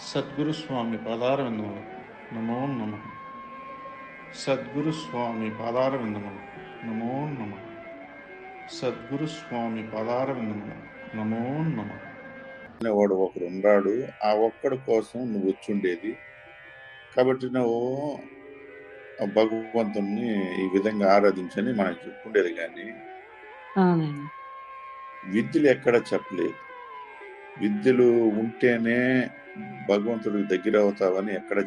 సద్గురు స్వామి పాదారవిందములు. నమో నమ. సద్గురు స్వామి పాదారవిందములు. నమో నమ. సద్గురు స్వామి పాదారవిందములు. నమో నమ. అనేవాడు ఒకడు ఉన్నాడు. ఆ ఒక్కడి కోసం నువ్వు వచ్చుండేది. కాబట్టి నువ్వు ఆ భగవంతుణ్ణి ఈ విధంగా ఆరాధించని మనకు చెప్పుండేది కానీ విద్యలు ఎక్కడ చెప్పలేదు. విద్యలు ఉంటేనే భగవంతుడికి దగ్గర అవుతావని ఎక్కడ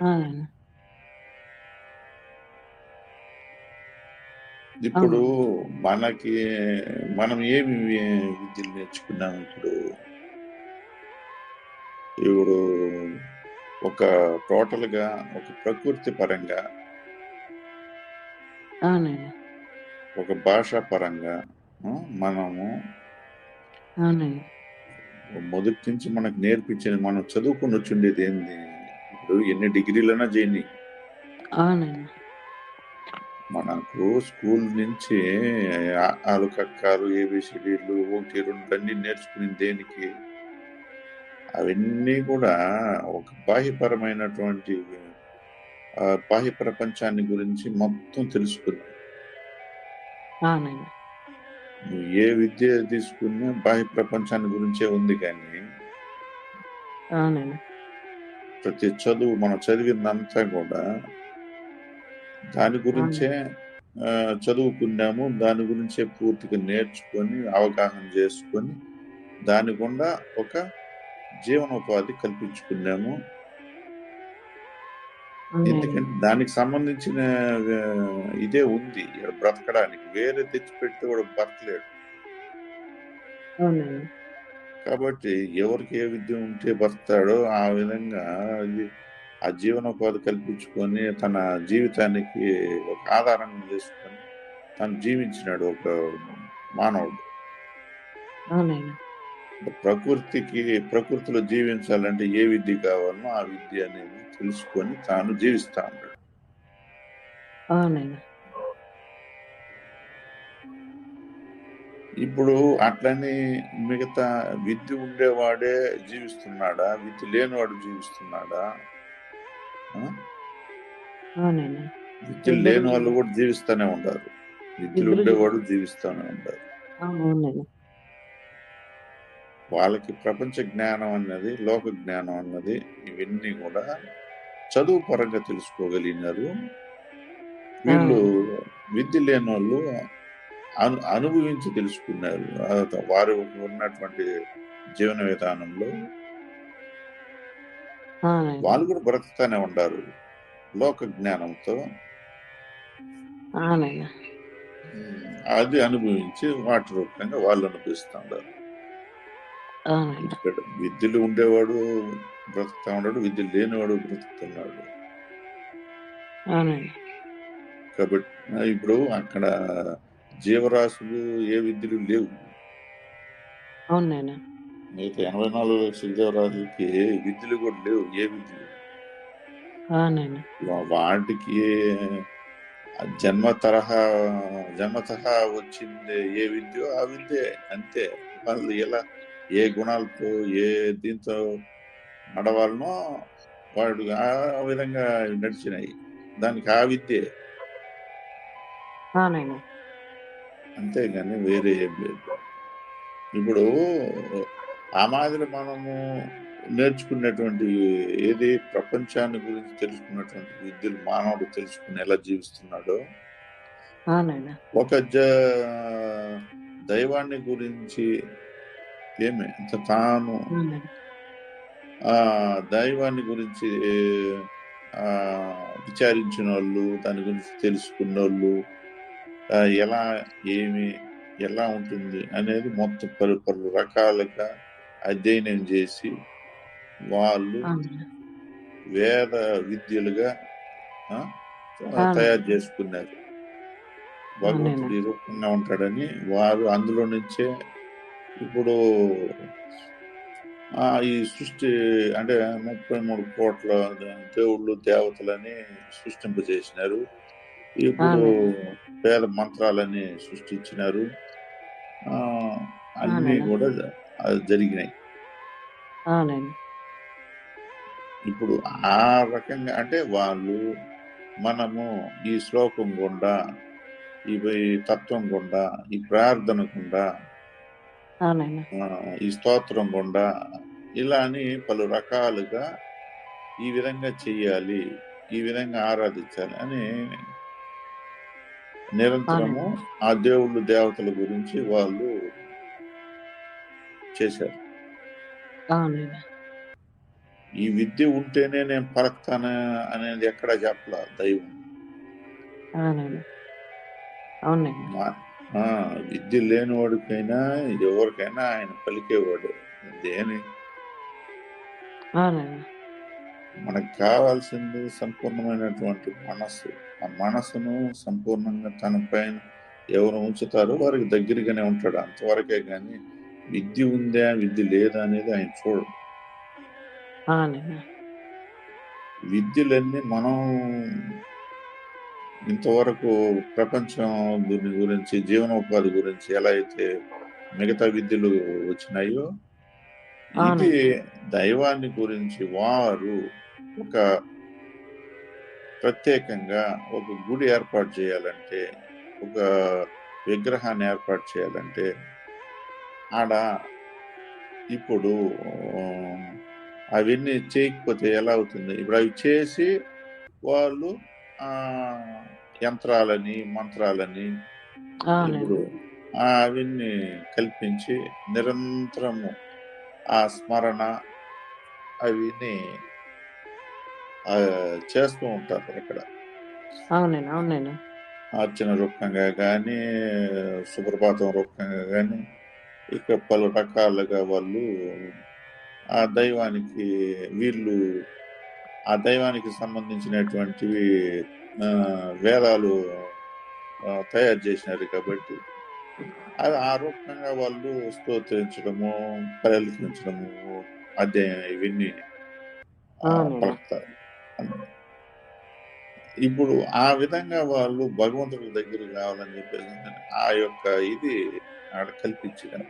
అవునండి ఇప్పుడు మనకి మనం ఏమి విద్యలు నేర్చుకున్నాం ఇప్పుడు? ఇప్పుడు ఒక టోటల్గా ఒక ప్రకృతి పరంగా ఒక భాషా పరంగా మనము మొదటి నుంచి మనకు నేర్పించింది మనం చదువుకుని వచ్చిండేది ఏంది? ఇప్పుడు ఎన్ని డిగ్రీలైనా చేయని మనకు స్కూల్ నుంచి ఆలు కక్కాలు ఏబిసిడీలు ఒకటి రెండు అన్ని నేర్చుకుని దేనికి? అవన్నీ కూడా ఒక బాహ్యపరమైనటువంటి బాహ్య ప్రపంచాన్ని గురించి మొత్తం అవునండి నువ్వు ఏ విద్య తీసుకున్నా బాహ్య ప్రపంచాన్ని గురించే ఉంది కానీ ప్రతి చదువు మనం చదివిందంతా కూడా దాని గురించే చదువుకున్నాము దాని గురించే పూర్తిగా నేర్చుకొని అవగాహన చేసుకొని దాని గుండా ఒక జీవనోపాధి కల్పించుకున్నాము. ఎందుకంటే దానికి సంబంధించిన ఇదే ఉంది. బ్రతకడానికి. వేరే తెచ్చిపెడితే కూడా బ్రతలేడు కాబట్టి ఎవరికి ఏ విద్య ఉంటే బతాడో ఆ విధంగా ఆ జీవనోపాధి కల్పించుకొని తన జీవితానికి ఒక ఆధారంగా చేసుకొని తను జీవించినాడు ఒక మానవుడు. ప్రకృతికి ప్రకృతిలో జీవించాలంటే ఏ విద్య కావాలనో ఆ విద్య అనేది తెలుసుకొని తాను జీవిస్తా ఉన్నాడు. ఇప్పుడు అట్లని మిగతా విద్య ఉండేవాడే జీవిస్తున్నాడా? విద్య లేనివాడు జీవిస్తున్నాడా? విద్య లేని వాళ్ళు కూడా జీవిస్తానే ఉంటారు విద్యలు ఉండేవాడు జీవిస్తానే ఉంటారు వాళ్ళకి ప్రపంచ జ్ఞానం అన్నది లోక జ్ఞానం అన్నది ఇవన్నీ కూడా చదువు పరంగా తెలుసుకోగలిగినారు. వీళ్ళు విద్య లేని వాళ్ళు అను అనుభవించి తెలుసుకున్నారు. వారు ఉన్నటువంటి జీవన విధానంలో వాళ్ళు కూడా బ్రతుకుతానే ఉంటారు లోక జ్ఞానంతో. అది అనుభవించి వాటి రూపంగా వాళ్ళు అవునండి ఇక్కడ విద్యలు ఉండేవాడు బ్రతుకుతా ఉన్నాడు విద్య లేనివాడు బ్రతుకుతున్నాడు. కాబట్టి ఇప్పుడు అక్కడ జీవరాశులు ఏ విద్యలు లేవు. మిగతా ఎనభై నాలుగు లక్షల జీవరాశులకి విద్యలు కూడా లేవు ఏ విద్యలు? వాటికి జన్మ తరహా జన్మ తరహా వచ్చింది ఏ విద్య ఆ విద్య అంతే. వాళ్ళు ఎలా? ఏ గుణాలతో ఏ దీంతో నడవాలనో వాడు ఆ విధంగా నడిచినాయి. దానికి ఆ విద్యే. అంతేగాని వేరే ఏం లేదు. ఇప్పుడు ఆ మాదిరి మనము నేర్చుకున్నటువంటి ఏది ప్రపంచాన్ని గురించి తెలుసుకున్నటువంటి విద్యలు మానవుడు తెలుసుకుని ఎలా జీవిస్తున్నాడో ఒక దైవాన్ని గురించి ఏమి? అంత తాను ఆ దైవాన్ని గురించి ఆ విచారించిన వాళ్ళు దాని గురించి తెలుసుకున్న వాళ్ళు ఎలా ఏమి ఎలా ఉంటుంది అనేది మొత్తం పలు పలు రకాలుగా అధ్యయనం చేసి వాళ్ళు వేద విద్యలుగా తయారు చేసుకున్నారు. భగవంతుడు రూపంగా ఉంటాడని వారు అందులో నుంచే ఇప్పుడు ఈ సృష్టి అంటే ముప్పై మూడు కోట్ల దేవుళ్ళు దేవతలని సృష్టింపజేసినారు. ఇప్పుడు వేద మంత్రాలని సృష్టించినారు. ఆ అన్ని. కూడా జరిగినాయి. ఇప్పుడు ఆ రకంగా అంటే వాళ్ళు మనము ఈ శ్లోకం గుండా ఈ తత్వం గుండా ఈ ప్రార్థన గుండా ఈ స్తోత్రం గుండా ఇలా అని పలు రకాలుగా ఈ విధంగా చెయ్యాలి ఈ విధంగా ఆరాధించాలి అని నిరంతరము ఆ దేవుళ్ళు దేవతల గురించి వాళ్ళు చేశారు. ఈ విద్య ఉంటేనే నేను పలక్తాను అనేది ఎక్కడ చెప్పలా దైవం. అవునండి. విద్య లేనివాడికైనా ఎవరికైనా ఆయన పలికేవాడు. దేని? మనకు కావాల్సింది సంపూర్ణమైనటువంటి మనస్సు. ఆ మనస్సును సంపూర్ణంగా తన పైన ఎవరు ఉంచుతారో వారికి దగ్గరగానే ఉంటాడు. అంతవరకే కానీ విద్య ఉందా విద్య లేదా అనేది ఆయన చూడడు. విద్యలన్నీ మనం ఇంతవరకు ప్రపంచం దీని గురించి జీవనోపాధి గురించి ఎలా అయితే మిగతా విద్యలు వచ్చినాయో ఇది దైవాన్ని గురించి వారు ఒక ప్రత్యేకంగా ఒక గుడి ఏర్పాటు చేయాలంటే ఒక విగ్రహాన్ని ఏర్పాటు చేయాలంటే ఆడ ఇప్పుడు అవన్నీ చేయకపోతే ఎలా అవుతుంది? ఇప్పుడు అవి చేసి వాళ్ళు ఆ యంత్రాలని మంత్రాలని ఇప్పుడు అవన్నీ కల్పించి నిరంతరము ఆ స్మరణ అవన్నీ ఆ, చేస్తూ ఉంటారు అవునండి అర్చన రూపంగా కానీ సుప్రభాతం రూపంగా కానీ ఇక పలు రకాలుగా వాళ్ళు ఆ దైవానికి వీళ్ళు ఆ దైవానికి సంబంధించినటువంటివి వేదాలు తయారు చేసినారు కాబట్టి అవి ఆ రూపంగా వాళ్ళు స్తోత్రించడము పరిలించడము అధ్యాయం ఇవన్నీ. పలుకుతారు ఇప్పుడు ఆ విధంగా వాళ్ళు భగవంతుడి దగ్గర కావాలని చెప్పేసి ఆ యొక్క ఇది ఆడ కల్పించినారు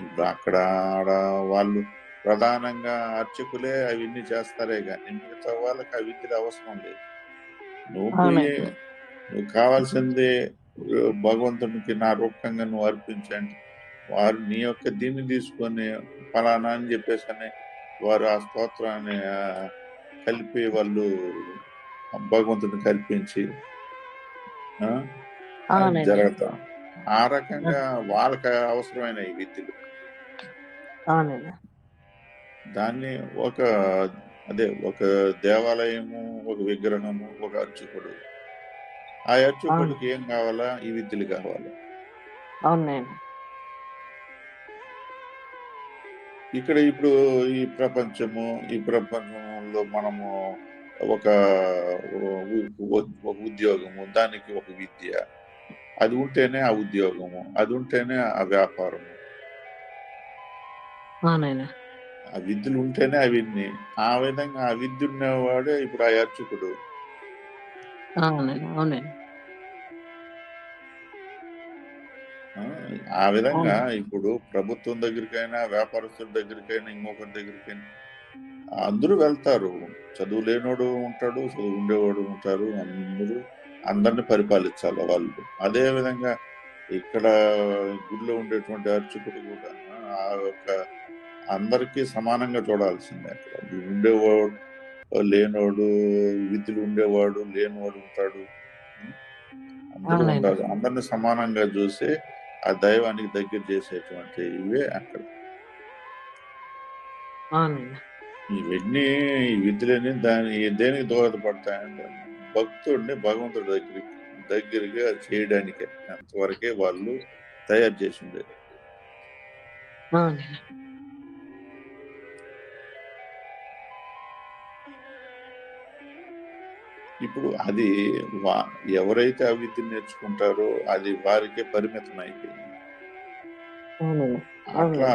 ఇప్పుడు అక్కడ ఆడ వాళ్ళు ప్రధానంగా అర్చకులే అవన్నీ చేస్తారే కానీ మిగతా వాళ్ళకి ఆ విద్యలు అవసరం లేదు. నువ్వు. నువ్వు కావాల్సింది భగవంతునికి నా రూపంగా నువ్వు అర్పించండి. వారు నీ యొక్క దీన్ని తీసుకొని ఫలానా అని చెప్పేసి అని వారు ఆ స్తోత్రాన్ని కలిపి వాళ్ళు భగవంతుని కల్పించి జరుగుతాం ఆ రకంగా వాళ్ళకి అవసరమైన ఈ విద్యలు. దాన్ని ఒక అదే ఒక దేవాలయము ఒక విగ్రహము ఒక అర్చకుడు. ఆ అర్చకుడికి ఏం కావాలా? ఈ విద్యలు కావాలా. ఇక్కడ ఇప్పుడు ఈ ప్రపంచము ఈ ప్రపంచంలో మనము ఒక ఒక ఉద్యోగము దానికి ఒక విద్య. అది ఉంటేనే ఆ ఉద్యోగము అది ఉంటేనే ఆ వ్యాపారము. ఆ విద్యలు ఉంటేనే అవన్నీ ఆ విధంగా ఆ విద్య ఉన్నవాడే ఇప్పుడు ఆ అర్చకుడు అవునండి అవునండి. ఆ, ఆ విధంగా ఇప్పుడు ప్రభుత్వం దగ్గరికైనా వ్యాపారస్తుల దగ్గరికైనా ఇంకొకరి దగ్గరికైనా అందరూ వెళ్తారు. చదువు లేనోడు ఉంటాడు చదువు ఉండేవాడు ఉంటారు. అందరూ అందరిని పరిపాలించాలి వాళ్ళు. అదే విధంగా ఇక్కడ గుడిలో ఉండేటువంటి అర్చకుడు కూడా ఆ యొక్క అందరికీ సమానంగా చూడాల్సిందే అక్కడ. ఉండేవాడు లేనోడు విధులు ఉండేవాడు లేనివాడు ఉంటాడు. అందరూ అవునండి. ఉంటారు అందరిని సమానంగా చూసి ఆ దైవానికి దగ్గర చేసేటువంటి ఇవే అక్కడ. ఇవన్నీ ఈ విద్యలని దాని దేనికి దోహదపడతాయంటే భక్తుడిని భగవంతుడి దగ్గరికి దగ్గరగా చేయడానికి. అంతవరకే వాళ్ళు తయారు చేసి ఇప్పుడు అది వా ఎవరైతే ఆ విద్య నేర్చుకుంటారో అది వారికే పరిమితం అయిపోయింది. అట్లా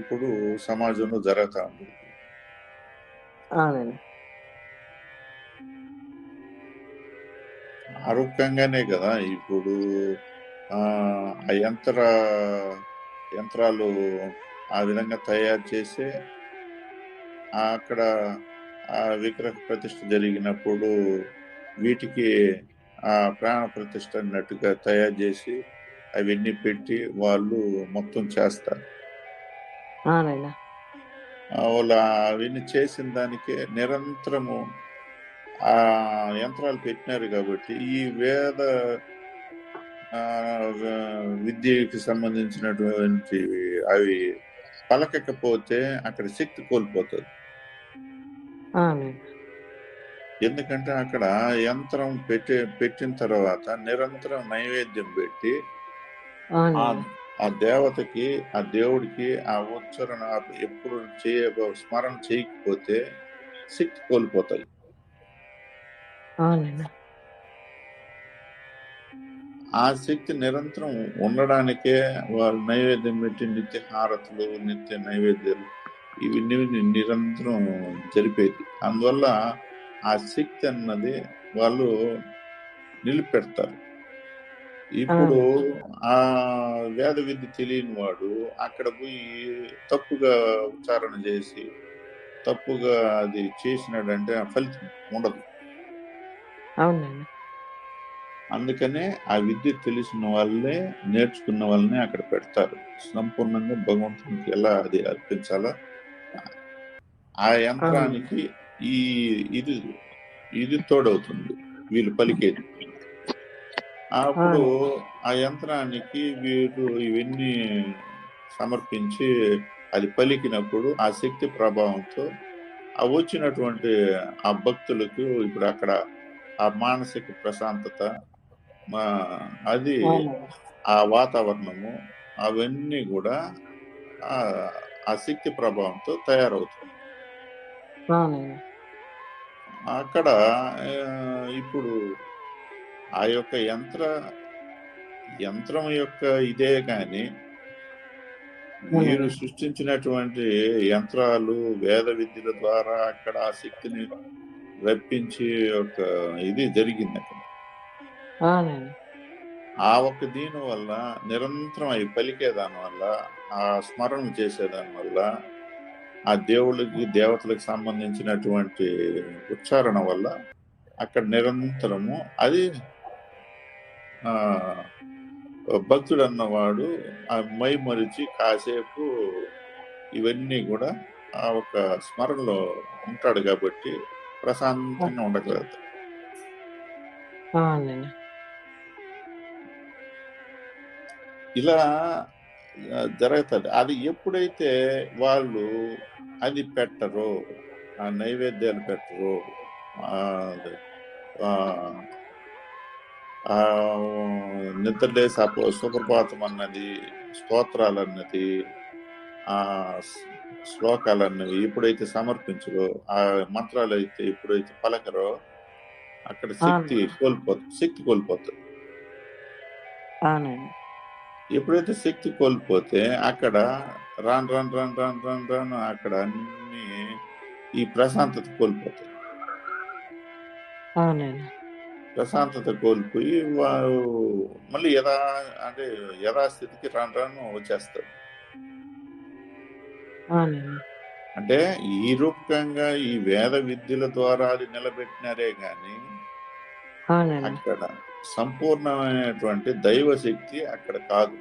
ఇప్పుడు సమాజంలో జరుగుతా ఉంది. ఆరోగ్యంగానే కదా ఇప్పుడు ఆ ఆ యంత్ర యంత్రాలు ఆ విధంగా తయారు చేసి అక్కడ ఆ విగ్రహ ప్రతిష్ఠ జరిగినప్పుడు వీటికి ఆ ప్రాణ ప్రతిష్ఠ అన్నట్టుగా తయారు చేసి అవన్నీ పెట్టి వాళ్ళు మొత్తం చేస్తారు. వాళ్ళు అవన్నీ చేసిన దానికి నిరంతరము ఆ యంత్రాలు పెట్టినారు కాబట్టి ఈ వేద విద్యకి సంబంధించినటువంటి అవి పలకకపోతే అక్కడ శక్తి కోల్పోతుంది. ఎందుకంటే అక్కడ యంత్రం పెట్టి పెట్టిన తర్వాత నిరంతరం నైవేద్యం పెట్టి ఆ దేవతకి ఆ దేవుడికి ఆ ఉచ్చరణ ఎప్పుడు చేయ స్మరణ చేయకపోతే శక్తి కోల్పోతాయి. ఆ శక్తి నిరంతరం ఉండడానికే వాళ్ళు నైవేద్యం పెట్టి నిత్య హారతులు నిత్య నైవేద్యాలు ఇవన్నీ నిరంతరం జరిపేది. అందువల్ల ఆ శక్తి అన్నది వాళ్ళు నిలిపెడతారు. ఇప్పుడు ఆ. వేద విద్య తెలియని వాడు అక్కడ పోయి తప్పుగా ఉచ్చారణ చేసి తప్పుగా అది చేసినాడంటే ఆ ఫలితం ఉండదు. అవునండి. అందుకనే ఆ విద్య తెలిసిన వాళ్ళే నేర్చుకున్న వాళ్ళనే అక్కడ పెడతారు. సంపూర్ణంగా భగవంతునికి ఎలా అది అర్పించాలా ఆ యంత్రానికి ఈ ఇది ఇది తోడవుతుంది వీళ్ళు పలికేది. అప్పుడు ఆ. యంత్రానికి వీరు ఇవన్నీ సమర్పించి అది పలికినప్పుడు ఆ శక్తి ప్రభావంతో ఆ వచ్చినటువంటి ఆ భక్తులకు ఇప్పుడు అక్కడ ఆ మానసిక ప్రశాంతత మా అది ఆ వాతావరణము అవన్నీ కూడా ఆ ఆ శక్తి ప్రభావంతో తయారవుతుంది. అక్కడ ఇప్పుడు ఆ యొక్క యంత్ర యంత్రం యొక్క ఇదే కానీ వీరు సృష్టించినటువంటి యంత్రాలు వేద విద్యల ద్వారా అక్కడ ఆ శక్తిని రప్పించి ఒక ఇది జరిగింది అక్కడ. ఆ ఒక్క దీని వల్ల నిరంతరం అవి పలికే వల్ల ఆ స్మరణ చేసేదాని వల్ల ఆ దేవుళ్ళకి దేవతలకు సంబంధించినటువంటి ఉచ్చారణ వల్ల అక్కడ నిరంతరము అది ఆ భక్తుడు అన్నవాడు ఆ మై మరిచి కాసేపు ఇవన్నీ కూడా ఆ ఒక స్మరణలో ఉంటాడు కాబట్టి ప్రశాంతంగా ఉండగలుగుతాడు. ఇలా జరుగుతుంది. అది ఎప్పుడైతే వాళ్ళు అది పెట్టరో ఆ నైవేద్యాలు పెట్టరో అప- సుప్రభాతం అన్నది స్తోత్రాలు అన్నది ఆ శ్లోకాలు అన్నవి ఎప్పుడైతే సమర్పించరో ఆ మంత్రాలు అయితే ఎప్పుడైతే పలకరో అక్కడ శక్తి కోల్పోతుంది శక్తి కోల్పోతుంది. ఎప్పుడైతే శక్తి కోల్పోతే అక్కడ రాను రాను రాను రాను రాను రాను అక్కడ అన్ని ఈ ప్రశాంతత కోల్పోతాయి. ప్రశాంతత కోల్పోయి వారు మళ్ళీ యథా అంటే యథాస్థితికి రాను రాను వచ్చేస్తారు. అంటే ఈ రూపకంగా ఈ వేద విద్యల ద్వారా అది నిలబెట్టినారే గాని అక్కడ సంపూర్ణమైనటువంటి దైవ శక్తి అక్కడ కాదు.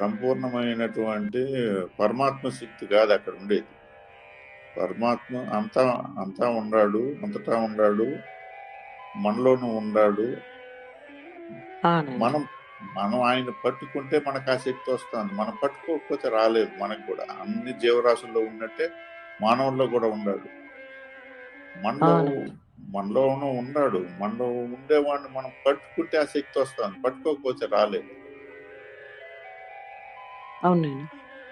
సంపూర్ణమైనటువంటి పరమాత్మ శక్తి కాదు అక్కడ ఉండేది. పరమాత్మ అంతా అంతా ఉన్నాడు అంతటా ఉన్నాడు మనలోనూ ఉన్నాడు మనం మనం ఆయన పట్టుకుంటే మనకు ఆ శక్తి వస్తుంది. మనం పట్టుకోకపోతే రాలేదు మనకు కూడా. అన్ని జీవరాశుల్లో ఉన్నట్టే మానవుల్లో కూడా ఉన్నాడు మనలో. మనలోనూ ఉన్నాడు. మనలో ఉండేవాడిని మనం పట్టుకుంటే ఆ శక్తి వస్తుంది. పట్టుకోకపోతే రాలేదు.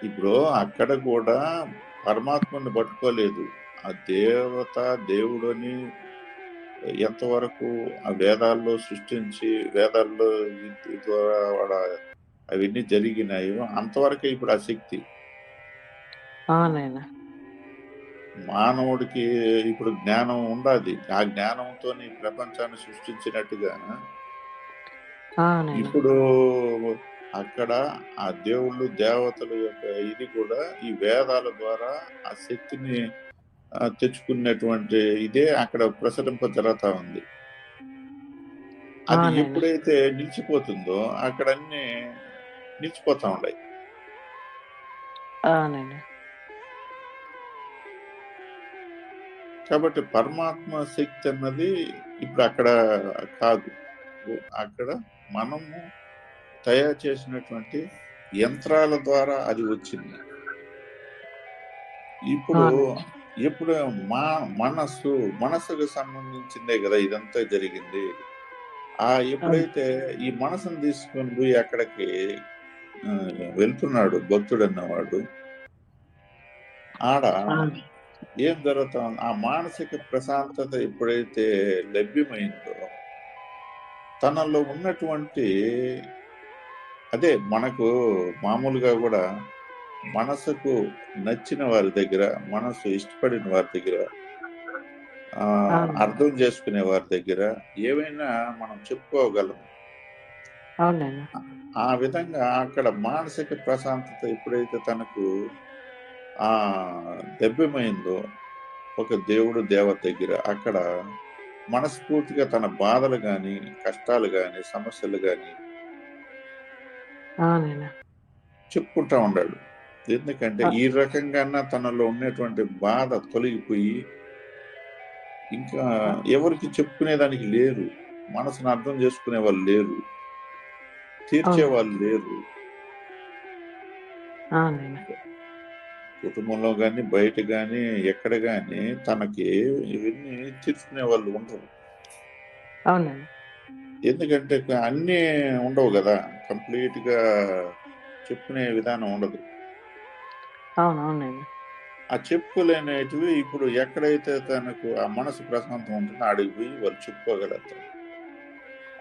ఇప్పుడు అక్కడ కూడా పరమాత్మని పట్టుకోలేదు. ఆ దేవత దేవుడని ఎంతవరకు ఆ వేదాల్లో సృష్టించి వేదాల్లో ద్వారా అవన్నీ జరిగినాయో అంతవరకే ఇప్పుడు ఆ శక్తి. అవునైనా మానవుడికి ఇప్పుడు జ్ఞానం ఉండాలి. ఆ జ్ఞానంతో ఈ ప్రపంచాన్ని సృష్టించినట్టుగా ఇప్పుడు అక్కడ ఆ దేవుళ్ళు దేవతల యొక్క ఇది కూడా ఈ వేదాల ద్వారా ఆ శక్తిని తెచ్చుకున్నటువంటి ఇదే అక్కడ ప్రసరింప జరుగుతా ఉంది. అది. ఎప్పుడైతే నిలిచిపోతుందో అక్కడ అన్ని నిలిచిపోతా ఉన్నాయి. కాబట్టి పరమాత్మ శక్తి అన్నది ఇప్పుడు అక్కడ కాదు అక్కడ మనము తయారు చేసినటువంటి యంత్రాల ద్వారా అది వచ్చింది ఇప్పుడు. ఇప్పుడు మా మనస్సు మనస్సుకు సంబంధించిందే కదా ఇదంతా జరిగింది ఆ ఎప్పుడైతే ఈ మనసును తీసుకొని పోయి అక్కడికి వెళ్తున్నాడు భక్తుడు అన్నవాడు ఆడ. ఏం జరుగుతా ఉంది ఆ మానసిక ప్రశాంతత ఎప్పుడైతే లభ్యమైందో తనలో ఉన్నటువంటి అదే మనకు మామూలుగా కూడా మనసుకు నచ్చిన వారి దగ్గర మనసు ఇష్టపడిన వారి దగ్గర. అర్థం చేసుకునే వారి దగ్గర ఏవైనా మనం చెప్పుకోగలం. ఆ విధంగా అక్కడ మానసిక ప్రశాంతత ఎప్పుడైతే తనకు ఆ దెబ్బమైందో ఒక దేవుడు దేవత దగ్గర అక్కడ మనస్ఫూర్తిగా తన బాధలు గాని కష్టాలు గాని సమస్యలు గాని అవునైనా చెప్పుకుంటా ఉన్నాడు ఎందుకంటే ఈ రకంగా తనలో ఉన్నటువంటి బాధ తొలగిపోయి ఇంకా ఎవరికి చెప్పుకునేదానికి లేరు. మనసును అర్థం చేసుకునే వాళ్ళు లేరు. తీర్చే వాళ్ళు లేరు. కుటుంబంలో కానీ బయట కానీ ఎక్కడ కానీ తనకి ఇవన్నీ తీర్చుకునే వాళ్ళు ఉండరు. ఎందుకంటే అన్నీ ఉండవు కదా. కంప్లీట్గా చెప్పుకునే విధానం ఉండదు. ఆ చెప్పుకోలేనిటివి ఇప్పుడు ఎక్కడైతే తనకు ఆ మనసు ప్రశాంతం ఉంటుందో ఆడికి పోయి వాళ్ళు చెప్పుకోగలుగుతారు.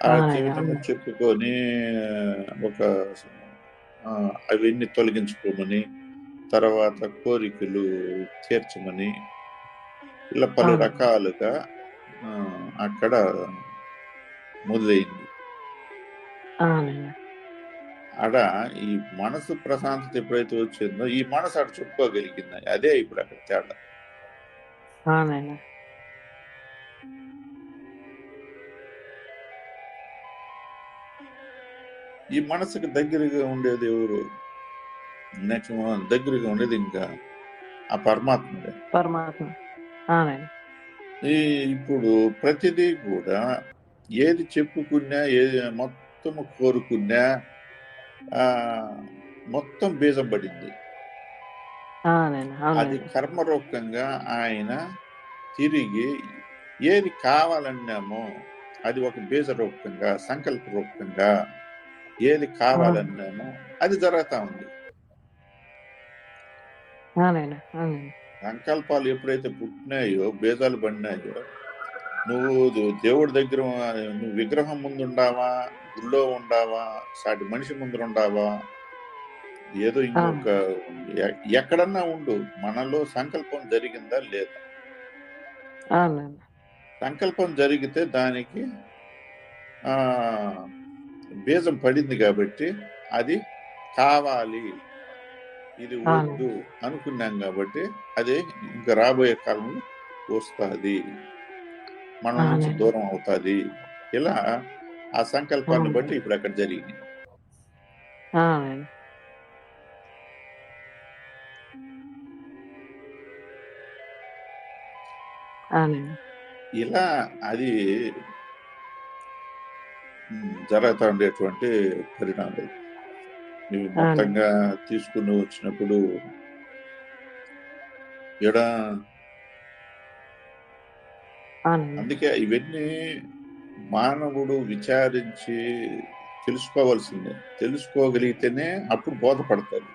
ఆ అవును. చెప్పుకొని ఒక అవన్నీ తొలగించుకోమని తర్వాత కోరికలు తీర్చమని ఇలా పలు. రకాలుగా అక్కడ మొదలైంది. ఆడ ఈ మనసు ప్రశాంతత ఎప్పుడైతే వచ్చిందో ఈ మనసు ఆడ చెప్పుకోగలిగింది. అదే ఇప్పుడు అక్కడ తేడా. ఈ మనసుకు దగ్గరగా ఉండేది ఎవరు? నెక్స్ట్ దగ్గరగా ఉండేది ఇంకా ఆ పరమాత్ముడే. పరమాత్మ. ఈ ఇప్పుడు ప్రతిదీ కూడా ఏది చెప్పుకున్నా ఏది మొత్తం కోరుకున్నా మొత్తం బీజం పడింది. అది కర్మరూపంగా ఆయన తిరిగి ఏది కావాలన్నామో అది ఒక బీజ రూపంగా సంకల్ప రూపంగా ఏది కావాలన్నామో అది జరుగుతా ఉంది. సంకల్పాలు ఎప్పుడైతే పుట్టినాయో బీజాలు పడినాయో నువ్వు దేవుడి దగ్గర నువ్వు విగ్రహం ముందు ఉండావా గుళ్ళో ఉండావా సాటి మనిషి ముందు ఉండావా ఏదో ఇంకొక ఎక్కడన్నా ఉండు మనలో సంకల్పం జరిగిందా లేదా? సంకల్పం జరిగితే దానికి ఆ బీజం పడింది కాబట్టి అది కావాలి. ఇది వద్దు అనుకున్నాం కాబట్టి అది ఇంకా రాబోయే కాలంలో వస్తుంది. మన నుంచి. దూరం అవుతుంది. ఇలా ఆ సంకల్పాన్ని. బట్టి ఇప్పుడు అక్కడ జరిగింది. ఇలా అది ఉమ్, జరుగుతూ ఉండేటువంటి పరిణామాలు ఇవి మొత్తంగా తీసుకుని వచ్చినప్పుడు అవునైనా అందుకే ఇవన్నీ మానవుడు విచారించి తెలుసుకోవాల్సిందే. తెలుసుకోగలిగితేనే అప్పుడు బోధపడతాడు.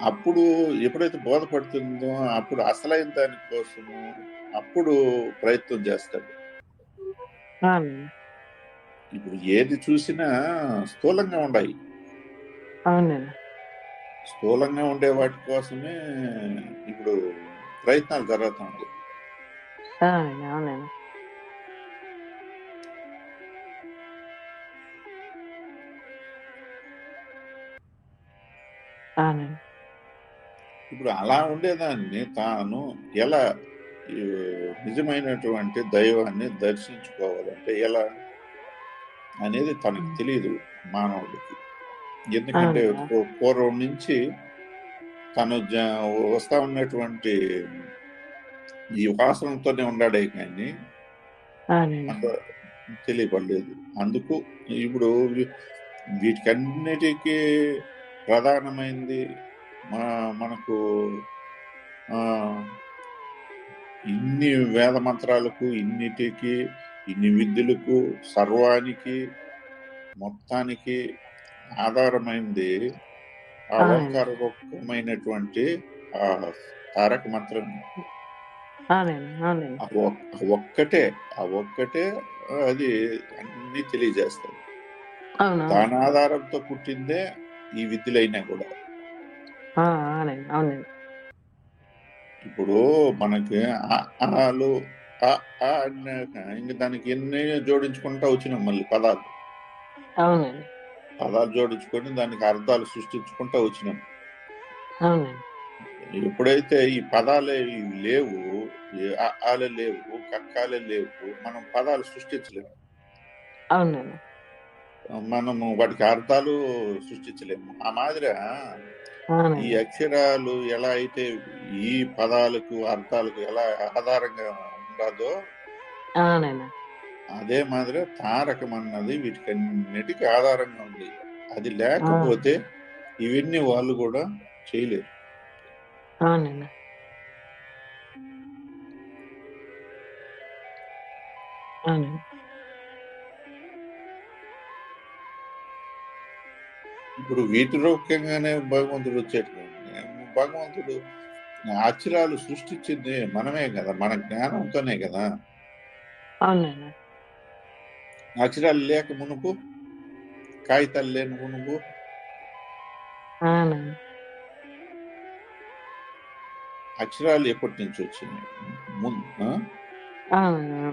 అప్పుడు ఎప్పుడైతే బోధపడుతుందో అప్పుడు అసలైన దానికోసము అప్పుడు ప్రయత్నం చేస్తాడు. ఇప్పుడు ఏది చూసినా స్థూలంగా ఉన్నాయి అవునండి స్థూలంగా ఉండే వాటి కోసమే ఇప్పుడు ప్రయత్నాలు జరుగుతుంది ఇప్పుడు అలా ఉండేదాన్ని తాను ఎలా నిజమైనటువంటి దైవాన్ని దర్శించుకోవాలంటే ఎలా అనేది తనకు తెలియదు మానవుడికి. ఎందుకంటే పూర్వం నుంచి తను వస్తా ఉన్నటువంటి ఈ వాసనతోనే ఉన్నాడే కానీ తెలియపడలేదు. అందుకు ఇప్పుడు వీటికన్నిటికీ ప్రధానమైంది మా మనకు ఆ, ఇన్ని వేద మంత్రాలకు ఇన్నిటికి ఇన్ని విద్యలకు సర్వానికి మొత్తానికి ఆధారమైంది ఆ ఆ తారక మంత్రం. ఒక్కటే ఆ ఒక్కటే అది అన్ని తెలియజేస్తుంది దాని ఆధారంతో పుట్టిందే ఈ విద్యలైనా కూడా. ఇప్పుడు మనకి ఆలు ఇంక దానికి ఎన్ని జోడించుకుంటా వచ్చినాం మళ్ళీ? పదాలు. అవునండి. పదాలు జోడించుకొని దానికి అర్థాలు సృష్టించుకుంటా వచ్చినాం. ఎప్పుడైతే ఈ పదాలే లేవు ఆలే లేవు కక్కాలే లేవు మనం పదాలు సృష్టించలేము అవునండి. మనము వాటికి అర్థాలు సృష్టించలేము. ఆ మాదిరిగా ఈ అక్షరాలు ఎలా అయితే ఈ పదాలకు అర్థాలకు ఎలా ఆధారంగా ఉండదో అదే మాదిరిగా తారకం అన్నది వీటికన్నిటికీ ఆధారంగా ఉంది. అది లేకపోతే ఇవన్నీ వాళ్ళు కూడా చేయలేరు. ఇప్పుడు వీటి రూపంగానే భగవంతుడు వచ్చేటువంటి భగవంతుడు అక్షరాలు సృష్టించింది మనమే కదా మన జ్ఞానంతోనే కదా. అక్షరాలు లేక మునుపు కాగితాలు లేని మునుపు. అక్షరాలు ఎప్పటి నుంచి వచ్చినాయి?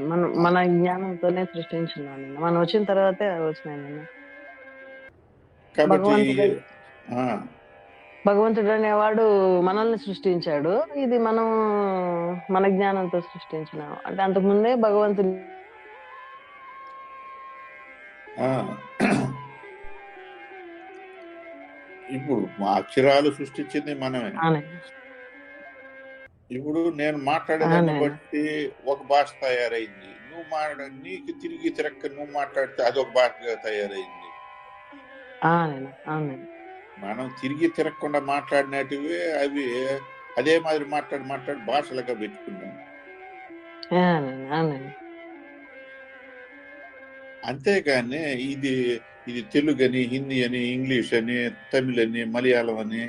మన మన జ్ఞానంతోనే సృష్టించున్నాను మనం వచ్చిన తర్వాతే వచ్చినాయండి. కాబట్టి భగవంతుడు- అనేవాడు మనల్ని సృష్టించాడు. ఇది మనం మన జ్ఞానంతో సృష్టించినాం. అంటే అంతకుముందే భగవంతుడు. ఇప్పుడు మా అక్షరాలు సృష్టించింది మనమే. ఇప్పుడు నేను మాట్లాడేదాన్ని. బట్టి ఒక భాష తయారైంది. నువ్వు మాట్లాడ నీకు తిరిగి తిరక్క నువ్వు మాట్లాడితే అదొక భాషగా తయారైంది. మనం తిరిగి తిరగకుండా మాట్లాడినటివి అవి అదే మాదిరి మాట్లాడి మాట్లాడి భాషలుగా పెట్టుకున్నాం అంతేగాని ఇది ఇది తెలుగు అని హిందీ అని ఇంగ్లీష్ అని తమిళ్ అని మలయాళం అని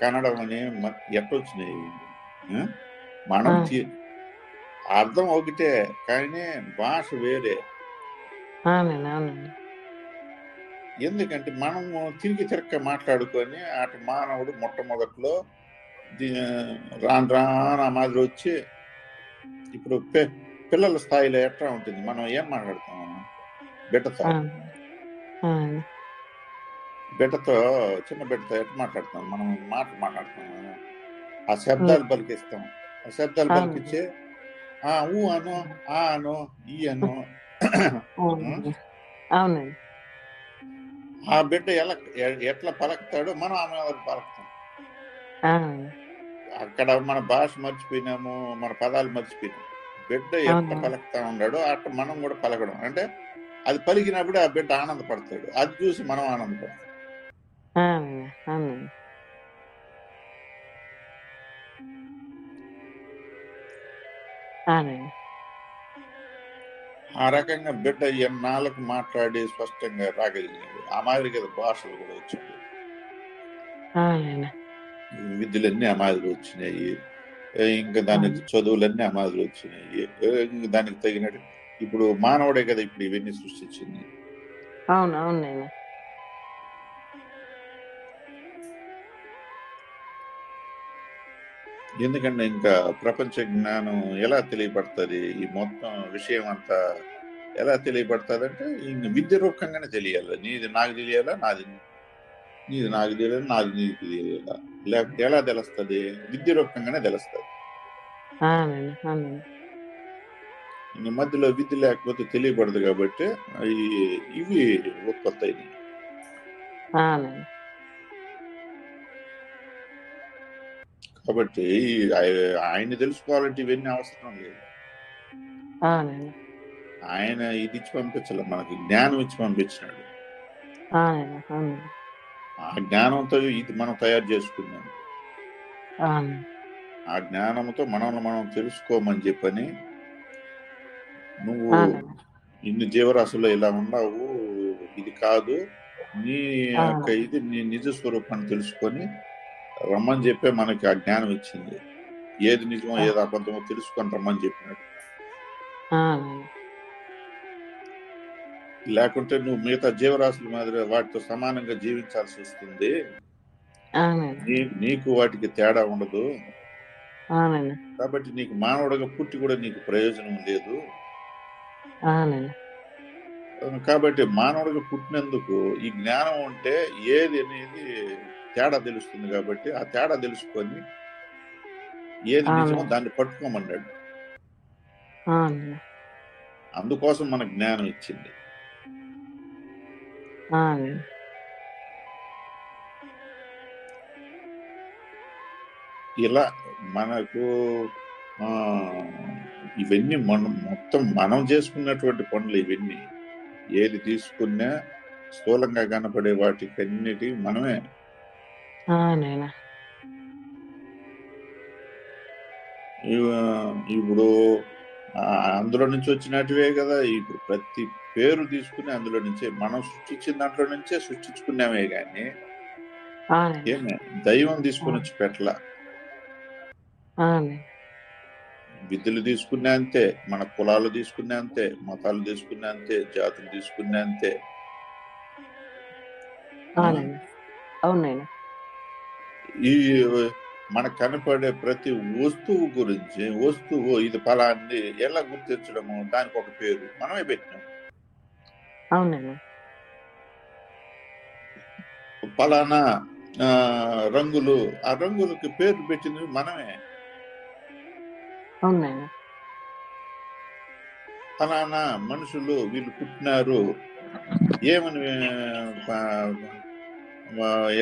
కన్నడం అని ఎట్టొచ్చినాయి? మనం అర్థం ఒకటే కానీ భాష వేరే. ఎందుకంటే మనము తిరిగి తిరక్క మాట్లాడుకొని అటు మానవుడు మొట్టమొదట్లో రాను రాను ఆ మాదిరి వచ్చి ఇప్పుడు పిల్లల స్థాయిలో ఎట్లా ఉంటుంది? మనం ఏం మాట్లాడతాం? బిడ్డతో. బిడ్డతో చిన్న బిడ్డతో ఎట్లా మాట్లాడతాం? మనం మాట మాట్లాడతాం. ఆ శబ్దాలు పలికిస్తాం. ఆ శబ్దాలు. పలికించి ఆ ఊ అను ఆ అను ఈ అను అవునండి. ఆ బిడ్డ ఎలా ఎట్లా పలుకుతాడో మనం ఆమె పలుకుతాం. అక్కడ మన భాష మర్చిపోయినాము మన పదాలు మర్చిపోయినాము బిడ్డ ఎట్లా. పలుకుతా ఉన్నాడో అట్లా మనం కూడా పలకడం. అంటే అది పలికినప్పుడు ఆ బిడ్డ ఆనందపడతాడు. అది చూసి మనం ఆనందపడతాం. అవునండి. ఆ రకంగా బిడ్డ ఎన్నాళ్ళకు మాట్లాడి స్పష్టంగా రాగలిగినాడు ఆ మాదిరి కదా భాషలు కూడా వచ్చింది. విద్యలన్నీ అమాదులు వచ్చినాయి. ఏ, ఇంకా దానికి చదువులన్నీ అమాదులు వచ్చినాయి. ఏ, ఇంక దానికి తగినట్టు ఇప్పుడు మానవుడే కదా ఇప్పుడు ఇవన్నీ సృష్టించింది. అవును అవును ఎందుకంటే ఇంకా ప్రపంచ జ్ఞానం ఎలా తెలియబడుతుంది? ఈ మొత్తం విషయం అంతా ఎలా తెలియబడుతుంది అంటే ఇంక విద్య రూపంగానే తెలియాలి. నీది నాకు తెలియాలా? నాది నీది నాకు తెలియాలి? నాది నీకు తెలియాలా? లేకపోతే ఎలా తెలుస్తుంది? విద్య రూపంగానే తెలుస్తుంది. ఇంక మధ్యలో విద్య లేకపోతే తెలియబడదు కాబట్టి ఇవి ఉత్పత్తి అయినాయి. కాబట్టి ఆయ- ఆయన్ని తెలుసుకోవాలంటే ఇవన్నీ అవసరం లేదు. ఆయన ఇది ఇచ్చి పంపించలే మనకి జ్ఞానం ఇచ్చి పంపించినాడు. ఆ జ్ఞానంతో ఇది మనం తయారు చేసుకున్నాం. ఆ జ్ఞానంతో మనల్ని మనం తెలుసుకోమని చెప్పని నువ్వు ఇన్ని జీవరాశుల్లో ఇలా ఉన్నావు ఇది కాదు నీ. యొక్క ఇది నీ నిజ స్వరూపాన్ని తెలుసుకొని రమ్మని చెప్పే మనకి ఆ జ్ఞానం ఇచ్చింది. ఏది నిజమో. ఏది అబద్ధమో తెలుసుకొని రమ్మని చెప్పినాడు. లేకుంటే నువ్వు మిగతా జీవరాశుల మాదిరి వాటితో సమానంగా జీవించాల్సి వస్తుంది. నీకు వాటికి తేడా ఉండదు. కాబట్టి నీకు మానవుడిగా పుట్టి కూడా నీకు ప్రయోజనం లేదు. కాబట్టి మానవుడిగా పుట్టినందుకు ఈ జ్ఞానం ఉంటే ఏది అనేది తేడా తెలుస్తుంది కాబట్టి ఆ తేడా తెలుసుకొని ఏది. నిజమో దాన్ని పట్టుకోమన్నాడు అందుకోసం మన జ్ఞానం ఇచ్చింది ఇలా మనకు ఆ, ఇవన్నీ మనం మొత్తం మనం చేసుకున్నటువంటి పనులు ఇవన్నీ ఏది తీసుకున్నా స్థూలంగా కనపడే వాటికన్నిటి మనమే నాయన ఇప్పుడు అందులో నుంచి వచ్చినటివే కదా. ఇప్పుడు ప్రతి పేరు తీసుకుని అందులో నుంచే మనం సృష్టించిన దాంట్లో నుంచే సృష్టించుకున్నామే ఏమే? దైవం తీసుకుని వచ్చి పెట్టలా? విద్యలు తీసుకున్నా అంతే మన కులాలు తీసుకున్నా అంతే మతాలు తీసుకున్నా అంతే జాతులు తీసుకున్నా అంతే. ఆ నాయన అవును నాయన ఈ మనకు కనపడే ప్రతి వస్తువు గురించి వస్తువు ఇది ఫలాంది ఎలా గుర్తించడము దానికి ఒక పేరు మనమే పెట్టినాం. అవును నాయన ఫలానా రంగులు ఆ రంగులకి పేర్లు పెట్టినవి మనమే. అవును నాయన ఫలానా మనుషులు వీళ్ళు పుట్టినారు ఏమని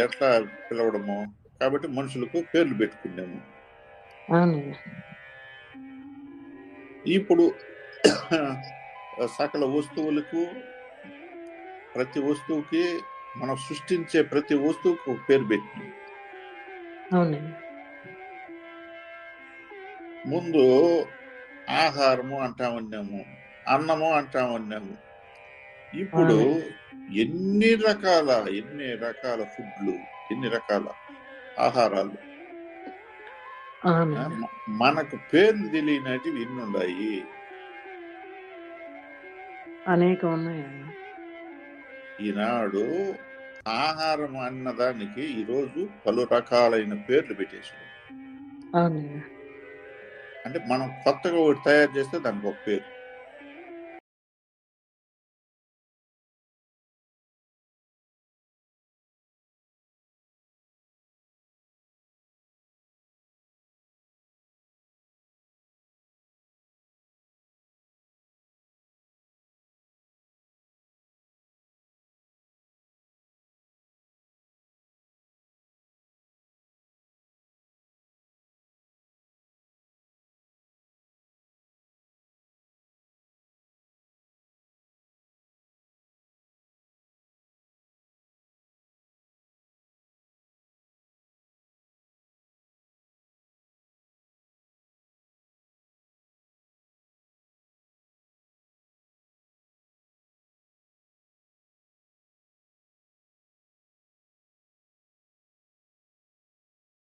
ఎట్లా పిలవడము? కాబట్టి మనుషులకు పేర్లు పెట్టుకున్నాము. ఇప్పుడు సకల వస్తువులకు ప్రతి వస్తువుకి మనం సృష్టించే ప్రతి వస్తువుకు పేరు పెట్టినాం. ముందు ఆహారము అంటా ఉన్నాము అన్నము అంటా ఉన్నాము ఇప్పుడు ఎన్ని రకాల ఎన్ని రకాల ఫుడ్లు ఎన్ని రకాల ఆహారాలు. మనకు పేర్లు తెలియనటివి ఎన్ని ఉన్నాయి అనేక ఉన్నాయి ఈనాడు ఆహారం అన్నదానికి ఈరోజు పలు రకాలైన పేర్లు పెట్టేసాడు అంటే మనం కొత్తగా ఒకటి తయారు చేస్తే దానికి ఒక పేరు.